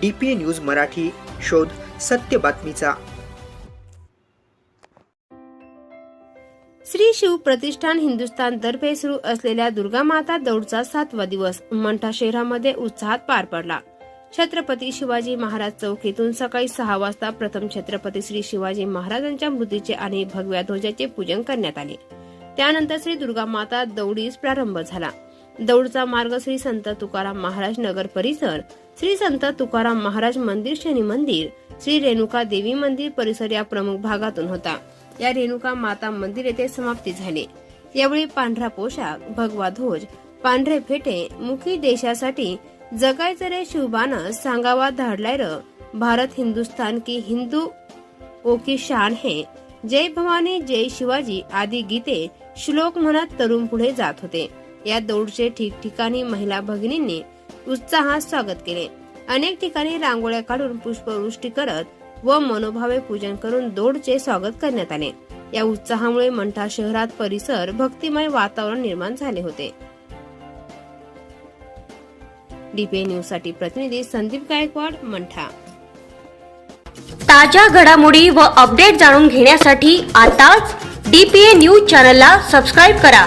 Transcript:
D P news Marathi शोध सत्य बातमीचा. श्री शिव प्रतिष्ठान हिंदुस्थान तर्फे सुरू असलेल्या दुर्गा माता दौडचा सातवा दिवस मंठा शहरामध्ये उत्साहात पार पडला. छत्रपती शिवाजी महाराज चौकीतून सकाळी सहा वाजता प्रथम छत्रपती श्री शिवाजी महाराजांच्या मूर्तीचे आणि भगव्या ध्वजाचे पूजन करण्यात आले. त्यानंतर श्री दुर्गा माता दौडीस प्रारंभ झाला. दौडचा मार्ग श्री संत तुकाराम महाराज नगर परिसर श्री संत तुकाराम महाराज मंदिर शनी मंदिर श्री रेणुका देवी मंदिर परिसर या प्रमुख भागातून होता. या रेणुका माता मंदिर येथे समाप्ती झाली. यावेळी पांढरा पोशाख भगवा ध्वज पांढरे फेटे मुखी देशासाठी जगायचं रे शिवबानं सांगावा धाडलाय र. भारत हिंदुस्तान की हिंदू ओ की शान हे. जय भवानी जय शिवाजी आदी गीते श्लोक म्हणत तरुण पुढे जात होते. या दौडचे ठिकठिकाणी महिला भगिनींनी उत्साहात स्वागत केले. अनेक ठिकाणी रांगोळ्या काढून पुष्पवृष्टी करत व मनोभावे पूजन करून दौडचे स्वागत करण्यात आले. या उत्साहामुळे मंठा शहरात परिसर भक्तिमय वातावरण निर्माण झाले होते. डीपीए न्यूजसाठी प्रतिनिधी संदीप गायकवाड मंठा. ताज्या घडामोडी व अपडेट जाणून घेण्यासाठी आताच डीपीए न्यूज चॅनलला सबस्क्राईब करा.